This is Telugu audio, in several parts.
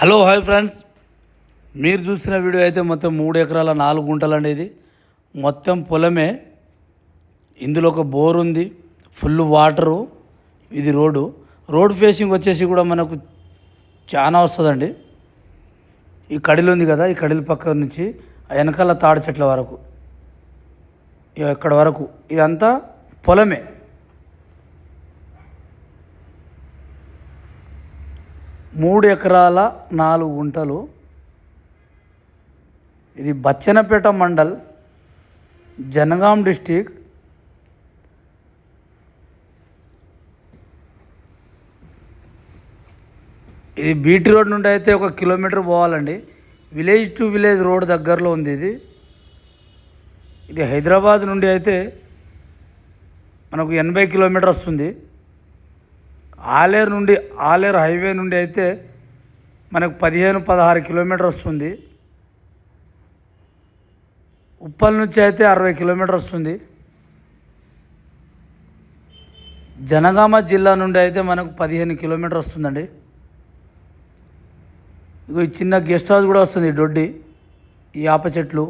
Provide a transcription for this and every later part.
Hello hi friends. మీరు చూసిన వీడియో అయితే మొత్తం మూడు ఎకరాల నాలుగు గుంటలు అనేది మొత్తం పొలమే. ఇందులో ఒక బోర్ ఉంది. Full water. ఇది రోడ్డు. రోడ్ ఫేసింగ్ వచ్చేసి కూడా మనకు చాలా వస్తుందండి. ఈ కడిలు ఉంది కదా ఈ కడిల పక్క నుంచి ఆ వెనకాల తాడి చెట్ల వరకు. ఇక ఇక్కడ వరకు. ఇదంతా పొలమే. మూడు ఎకరాల నాలుగు గుంటలు. ఇది బచ్చనపేట మండల్ జనగాం డిస్టిక్. ఇది బీటీ రోడ్ నుండి అయితే ఒక కిలోమీటర్ పోవాలండి. విలేజ్ టు విలేజ్ రోడ్ దగ్గరలో ఉంది ఇది. ఇది హైదరాబాద్ నుండి అయితే మనకు ఎనభై కిలోమీటర్ వస్తుంది. ఆలేరు నుండి ఆలేరు హైవే నుండి అయితే మనకు పదిహేను పదహారు కిలోమీటర్ వస్తుంది. ఉప్పల్ నుంచి అయితే అరవై కిలోమీటర్ వస్తుంది. జనగామ జిల్లా నుండి అయితే మనకు పదిహేను కిలోమీటర్ వస్తుందండి. ఇగో ఈ చిన్న గెస్ట్ హౌస్ కూడా వస్తుంది డొడ్డి ఈ ఆప చెట్లు.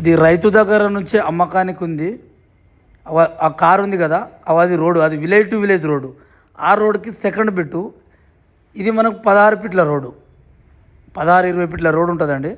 ఇది రైతు దగ్గర నుంచే అమ్మకానికి ఉంది. ఆ కారు ఉంది కదా అవ అది రోడ్డు అది విలేజ్ టు విలేజ్ రోడ్డు. ఆ రోడ్డుకి సెకండ్ బిట్టు ఇది మనకు పదహారు ఫీట్ల రోడ్డు. పదహారు ఇరవై ఫీట్ల రోడ్డు ఉంటుందండి.